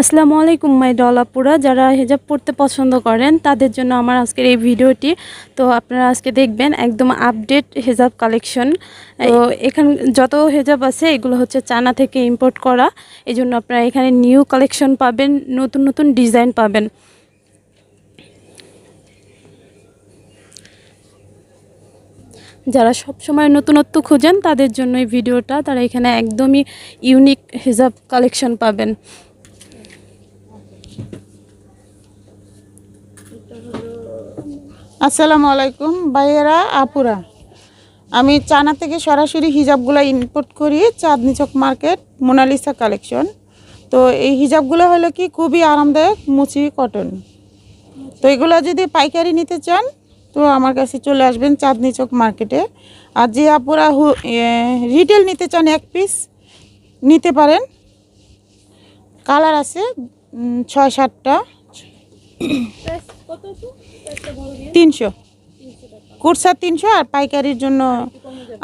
আসসালামু আলাইকুম, মাই ডলাপুরা যারা হেজাব পড়তে পছন্দ করেন, তাদের জন্য আমার আজকের এই ভিডিওটি। তো আপনারা আজকে দেখবেন একদম আপডেট হেজাব কালেকশন তো এখানে যত হেজাব আছে, এগুলো হচ্ছে চানা থেকে ইম্পোর্ট করা। এই জন্য আপনারা এখানে নিউ কালেকশন পাবেন, নতুন নতুন ডিজাইন পাবেন। যারা সব সময় নতুনত্ব খোঁজেন, তাদের জন্য এই ভিডিওটা, তারা এখানে একদমই ইউনিক হেজাব কালেকশন পাবেন। আসসালামু আলাইকুম, ভাইয়েরা, আপুরা। আমি চানা থেকে সরাসরি হিজাবগুলো ইম্পোর্ট করি Chandni Chowk market, Monalisa collection. তো এই হিজাবগুলো হলো কি, খুবই আরামদায়ক, মুচি কটন। তো এগুলো যদি পাইকারি নিতে চান, তো আমার কাছে চলে আসবেন চাঁদনি চক মার্কেটে। আর যে আপুরা রিটেল নিতে চান এক পিস নিতে পারেন। কালার আছে ছয় সাতটা। তিনশো। কুরসা তিনশো আর পাইকারির জন্য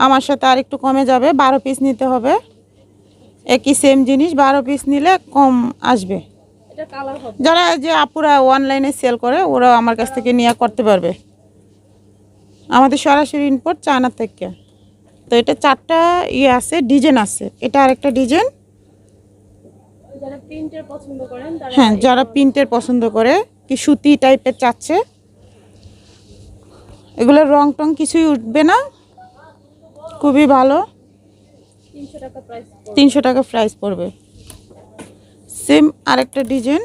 আমার সাথে আর একটু কমে যাবে বারো পিস নিতে হবে। একই সেম জিনিস বারো পিস নিলে কম আসবে। যারা যে আপুরা অনলাইনে সেল করে ওরা আমার কাছ থেকে নিয়ে করতে পারবে। আমাদের সরাসরি ইনপোর্ট চায়না থেকে। তো এটা চারটা ইয়ে আছে ডিজাইন আছে। এটা আরেকটা ডিজাইন। হ্যাঁ যারা প্রিন্টের পছন্দ করে কি সুতি টাইপের চাচ্ছে এগুলোর রং টং কিছুই উঠবে না। খুবই ভালো। তিনশো টাকা প্রাইস তিনশো টাকা প্রাইস পড়বে। সেম আরেকটা ডিজাইন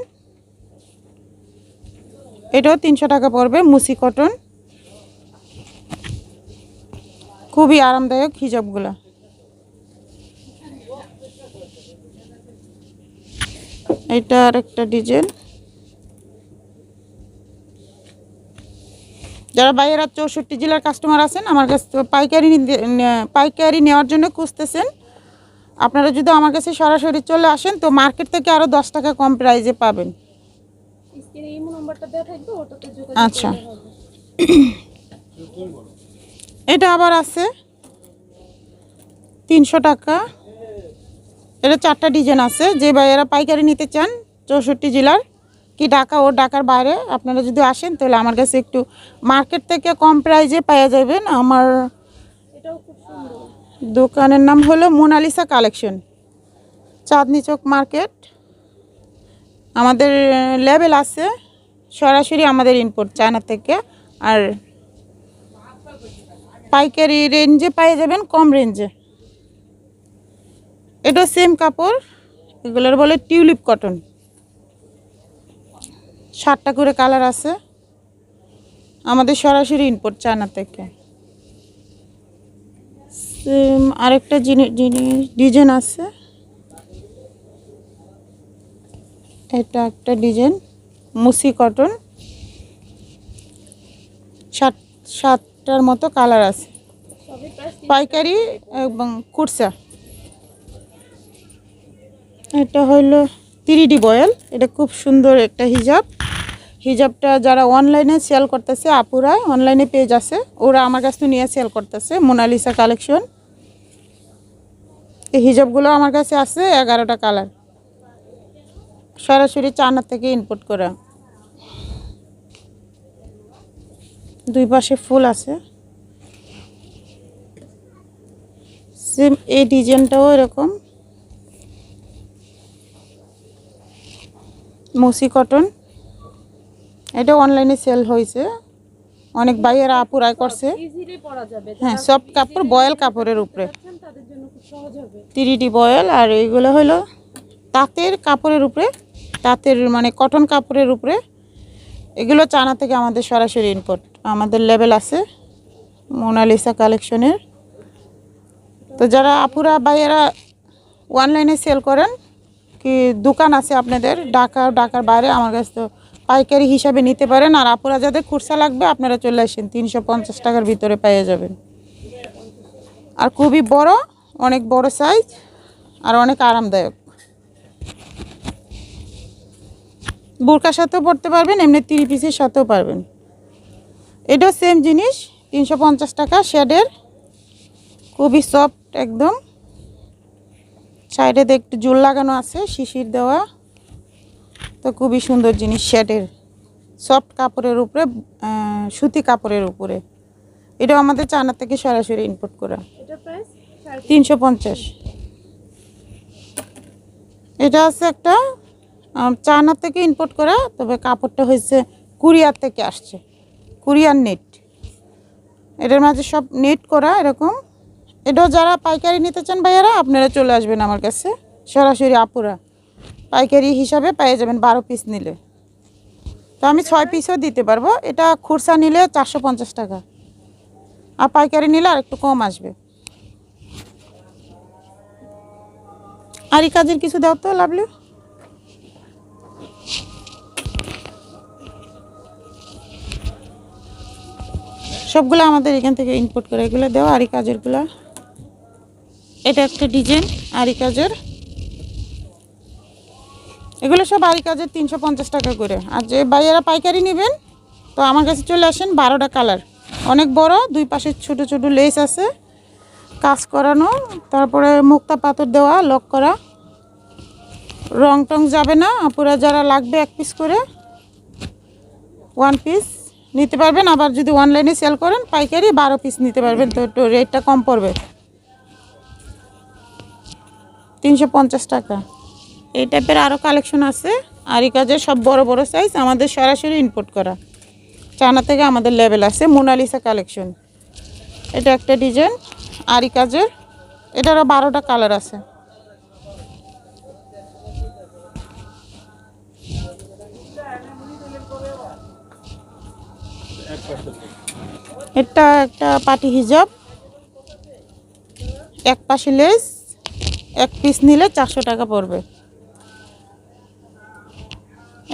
এটাও তিনশো টাকা পড়বে মুসি কটন খুবই আরামদায়ক হিজাবগুলো। এটা আরেকটা ডিজাইন যারা বাইরের চৌষট্টি জেলার কাস্টমার আছেন আমার কাছে পাইকারি পাইকারি নেওয়ার জন্য খুঁজতেছেন। আপনারা যদি আমার কাছে সরাসরি চলে আসেন তো মার্কেট থেকে আরও দশ টাকা কম প্রাইজে পাবেন। আচ্ছা। এটা আবার আছে। তিনশো টাকা। এটা চারটা ডিজাইন আছে। যে ভাইয়েরা পাইকারি নিতে চান চৌষট্টি জেলার কি ঢাকা, ও ঢাকার বাইরে? আপনারা যদি আসেন, তাহলে আমার কাছে একটু মার্কেট থেকে কম প্রাইজে পাওয়া যাবেন আমার দোকানের নাম হলো Monalisa collection. Chandni Chowk market. আমাদের লেভেল আছে। সরাসরি আমাদের ইনপুট চায়না থেকে। আর পাইকারি রেঞ্জে পেয়ে যাবেন, কম রেঞ্জে এটা সেম কাপড়, এগুলোর বলে টিউলিপ কটন সাতটা করে কালার আছে। আমাদের সরাসরি ইনপুট চায়না থেকে। সেম আরেকটা জিনিস জিনিস ডিজাইন আছে। এটা একটা ডিজাইন, মুসি কটন। সাত, সাতটার মতো কালার আছে। পাইকারি এবং কুরসা। এটা হইল তিরিডি বয়েল। এটা খুব সুন্দর একটা হিজাব। হিজাবটা যারা অনলাইনে সেল করতেছে, আপুরা অনলাইনে পেজ আছে। ওরা আমার কাছ থেকে নিয়ে সেল করতেছে মোনালিসা কালেকশন এই হিজাবগুলো আমার কাছে আছে, এগারোটা কালার সরাসরি চায়না থেকে ইনপুট করা। দুই পাশে ফুল আছে। সেম এই ডিজাইনটাও এরকম। মুসি কটন এটা অনলাইনে সেল হয়েছে। অনেক ভাইয়েরা আপুরাই করছে। হ্যাঁ সব কাপড় বয়েল কাপড়ের উপরে। তিরিটি বয়েল আর এইগুলো হলো তাঁতের কাপড়ের উপরে, তাঁতের মানে কটন কাপড়ের উপরে। এগুলো চানা থেকে আমাদের সরাসরি ইনপুট আমাদের লেভেল আছে মোনালিসা কালেকশনের। তো যারা আপুরা, ভাইয়েরা অনলাইনে সেল করেন, কি দোকান আছে আপনাদের, ঢাকা, ঢাকার বাইরে, আমার কাছে তো পাইকারি হিসাবে নিতে পারেন। আর আপুরা যাদের খুরসা লাগবে, আপনারা চলে আসেন। তিনশো পঞ্চাশ টাকার ভিতরে পেয়ে যাবেন। আর খুবই বড়, অনেক বড় সাইজ আর অনেক আরামদায়ক। বোরকার সাথেও পড়তে পারবেন, এমনি তিরি পিসের সাথেও পারবেন। এটাও সেম জিনিস, তিনশো পঞ্চাশ টাকা শেডের খুবই সফট একদম। সাইডে একটু জুল লাগানো আছে, শিশির দেওয়া। তো খুবই সুন্দর জিনিস শেডের। সফট কাপড়ের উপরে সুতি কাপড়ের উপরে। এটা আমাদের চায়না থেকে সরাসরি ইম্পোর্ট করা। তিনশো পঞ্চাশ। এটা আছে একটা চায়না থেকে ইম্পোর্ট করা তবে কাপড়টা হয়েছে কুরিয়ার থেকে আসছে। Courier net. এটার মাঝে সব নেট করা এরকম। এটাও যারা পাইকারি নিতে চান ভাইয়ারা আপনারা চলে আসবেন আমার কাছে। সরাসরি আপুরা। পাইকারি হিসাবে পেয়ে যাবেন, বারো পিস নিলে। তো আমি ছয় পিসও দিতে পারব। এটা খুরসা নিলে চারশো পঞ্চাশ টাকা। আর পাইকারি নিলে আর একটু কম আসবে। আর এই কাজের কিছু দাও তো, লাভলি। সবগুলো আমাদের এখান থেকে ইনপুট করে এগুলো দেওয়া আরি কাজেরগুলো এটা একটা ডিজাইন আরি কাজের এগুলো সব বাড়ি কাজের তিনশো পঞ্চাশ টাকা করে। আর যে বাইয়েরা পাইকারি নেবেন, তো আমার কাছে চলে আসেন বারোটা কালার। অনেক বড়, দুই পাশে ছোট ছোট লেস আছে, কাজ করানো, তারপরে মুক্তা পাথর দেওয়া, লক করা। রং টং যাবে না পুরা যারা লাগবে এক পিস করে ওয়ান পিস নিতে পারবেন। আবার যদি অনলাইনে সেল করেন, পাইকারি বারো পিস নিতে পারবেন। তো একটু রেটটা কম পড়বে। তিনশো পঞ্চাশ টাকা। এই টাইপের আরও কালেকশন আছে। আর এই কাজের সব বড় বড় সাইজ আমাদের সরাসরি ইম্পোর্ট করা। চায়না থেকে আমাদের লেভেল আছে মোনালিসা কালেকশন এটা একটা ডিজাইন আরি কাজের এটারও বারোটা কালার আছে। এটা একটা পাটি হিজাব। এক পাশে লেস এক পিস নিলে চারশো টাকা পড়বে।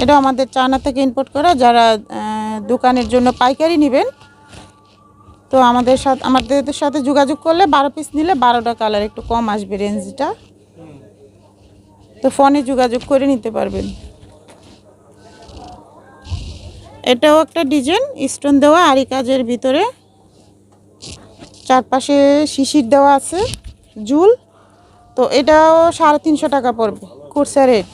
এটা আমাদের চায়না থেকে ইম্পোর্ট করা। যারা দোকানের জন্য পাইকারি নেবেন, তো আমাদের সাথে আমাদের সাথে যোগাযোগ করলে বারো পিস নিলে বারোটা কালার একটু কম আসবে রেঞ্জটা তো ফোনে যোগাযোগ করে নিতে পারবেন। এটাও একটা ডিজাইন স্টোন দেওয়া আরি কাজের ভিতরে। চারপাশে শিশির দেওয়া আছে, জুল। তো এটাও সাড়ে তিনশো টাকা পড়বে কুরসা রেট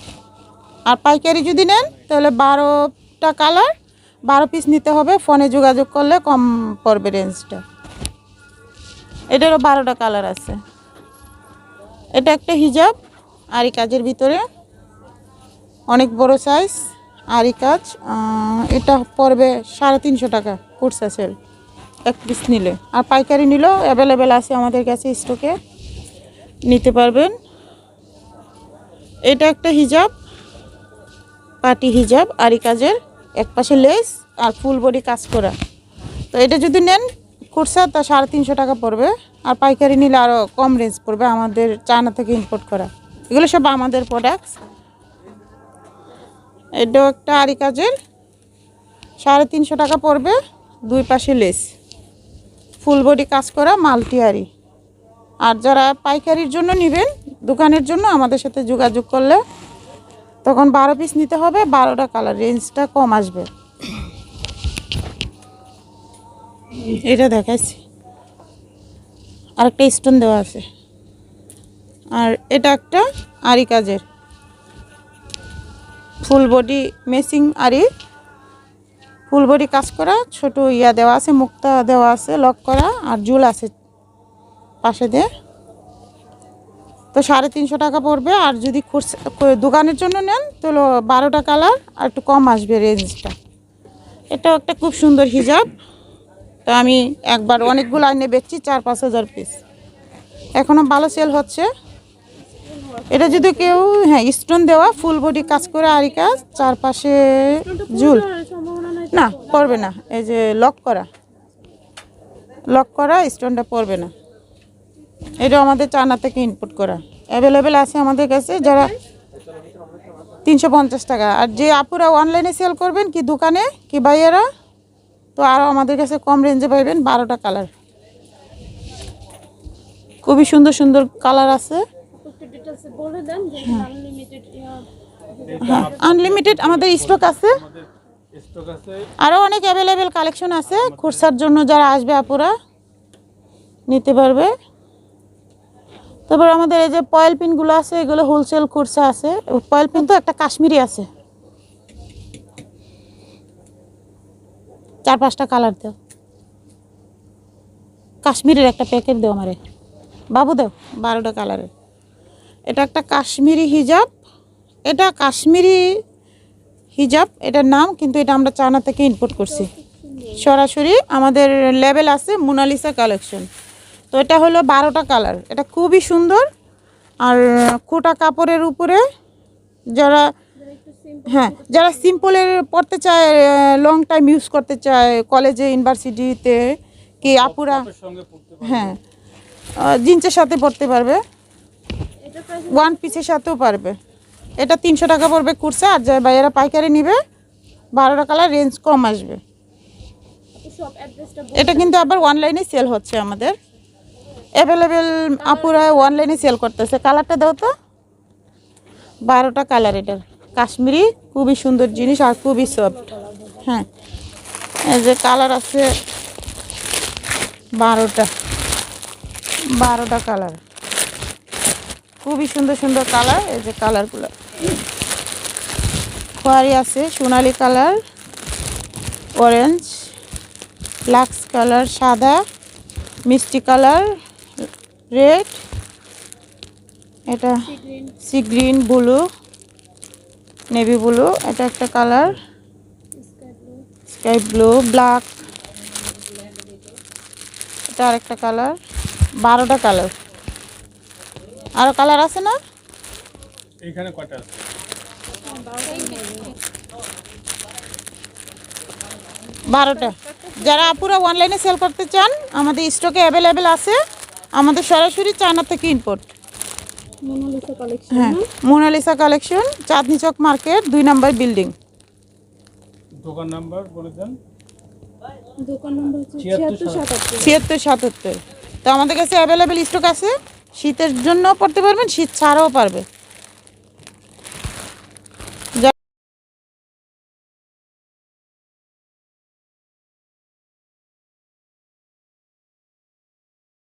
আর পাইকারি যদি নেন, তাহলে বারোটা কালার, বারো পিস নিতে হবে। ফোনে যোগাযোগ করলে কম পড়বে রেঞ্জটা এটারও বারোটা কালার আছে। এটা একটা হিজাব আরি কাজের ভিতরে। অনেক বড় সাইজ আরি কাজ। এটা পড়বে সাড়ে তিনশো টাকা, কুরসা সেল এক পিস নিলে। আর পাইকারি নিলেও অ্যাভেলেবেল আছে আমাদের কাছে স্টকে নিতে পারবেন। এটা একটা হিজাব পাটি হিজাব আরি কাজের এক পাশে লেস আর ফুল বডি কাজ করা। তো এটা যদি নেন, কুরসা তা সাড়ে তিনশো টাকা পড়বে। আর পাইকারি নিলে আরও কম রেঞ্জ পড়বে আমাদের চায়না থেকে ইম্পোর্ট করা। এগুলো সব আমাদের প্রোডাক্টস এটাও একটা আরি কাজের। সাড়ে তিনশো টাকা পড়বে দুই পাশে লেস। ফুল বডি কাজ করা, মাল্টি আরি আর যারা পাইকারির জন্য নেবেন, দোকানের জন্য আমাদের সাথে যোগাযোগ করলে তখন বারো পিস নিতে হবে, বারোটা কালার রেঞ্জটা কম আসবে। এটা দেখাইছি। আরেকটা স্টোন দেওয়া আছে। আর এটা একটা আরি কাজের। ফুল বডি মেসিং আরি। ফুল বডি কাজ করা, ছোট ইয়া দেওয়া আছে, মুক্তা দেওয়া আছে লক করা, আর জুল আছে পাশে দিয়ে। তো সাড়ে তিনশো টাকা পড়বে, আর যদি দোকানের জন্য নেন, তাহলে বারোটা কালার, আর একটু কম আসবে রেঞ্জটা। এটাও একটা খুব সুন্দর হিজাব। তো আমি একবার অনেকগুলো আইনে বেচছি, চার পাঁচ হাজার পিস এখনও ভালো সেল হচ্ছে। এটা যদি কেউ হ্যাঁ স্টোন দেওয়া ফুল বডি কাজ করে আরি কাজ, চারপাশে নাই না, পড়বে না, এই যে লক করা। লক করা স্টোনটা পড়বে না। এটা আমাদের চায়না থেকে ইনপুট করা। অ্যাভেলেবেল আছে আমাদের কাছে, যারা তিনশো পঞ্চাশ টাকা। আর যে আপুরা অনলাইনে সেল করবেন কি দোকানে, কি ভাইয়েরা তো আরও আমাদের কাছে কম রেঞ্জে পাইবেন বারোটা কালার খুবই সুন্দর সুন্দর কালার আছে। আনলিমিটেড হ্যাঁ আমাদের স্টক আছে। আরও অনেক অ্যাভেলেবেল কালেকশন আছে। খুরসার জন্য যারা আসবে আপুরা, নিতে পারবে। তারপর আমাদের এই যে পয়েল পিনগুলো আছে, এগুলো হোলসেল করছে আছে। পয়েল পিন তো একটা কাশ্মীরি আছে। চার পাঁচটা কালার দেও। কাশ্মীরের একটা প্যাকেট দেও আমারে। বাবু দেও, বারোটা কালারের এটা একটা কাশ্মীরি হিজাব। এটা কাশ্মীরি হিজাব, এটার নাম, কিন্তু এটা আমরা চায়না থেকে ইনপোর্ট করছি। সরাসরি আমাদের লেভেল আছে মোনালিসা কালেকশন তো এটা হলো বারোটা কালার। এটা খুবই সুন্দর। আর খোটা কাপড়ের উপরে যারা হ্যাঁ যারা সিম্পলের পড়তে চায় লং টাইম ইউজ করতে চায় কলেজে ইউনিভার্সিটিতে কি আপুরা হ্যাঁ জিন্সের সাথে পড়তে পারবে। ওয়ান পিসের সাথেও পারবে। এটা তিনশো টাকা পড়বে কুর্সা আর যারা ভাইয়েরা পাইকারি নিবে বারোটা কালার রেঞ্জ কম আসবে। এটা কিন্তু আবার অনলাইনে সেল হচ্ছে আমাদের। অ্যাভেলেবেল আপুরা অনলাইনে সেল করতেছে। কালারটা দাও তো। বারোটা কালার এটার। কাশ্মীরি, খুবই সুন্দর জিনিস আর খুবই সফট হ্যাঁ। এই যে কালার আছে বারোটা। বারোটা কালার খুবই সুন্দর সুন্দর কালার এই যে কালারগুলো খোয়ারি আছে, সোনালি কালার অরেঞ্জ লাক্স কালার সাদা, মিষ্টি কালার রেড এটা sea green blue navy blue এটা একটা কালার স্কাই ব্লু ব্ল্যাক এটা আরেকটা কালার বারোটা কালার আরও কালার আছে না? এইখানে কয়টা আছে? বারোটা। যারা আপুরা অনলাইনে সেল করতে চান আমাদের স্টকে অ্যাভেলেবেল আছে। আমাদের সরাসরি চায়না থেকে ইম্পোর্ট মোনালিসা কালেকশন হ্যাঁ Monalisa collection Chandni Chowk market দুই নাম্বার বিল্ডিং দোকান নাম্বার বলে দেন। ছিয়াত্তর সাতাত্তর। তো আমাদের কাছে অ্যাভেলেবেল স্টক আছে। শীতের জন্য পড়তে পারবেন শীত ছাড়াও পারবে।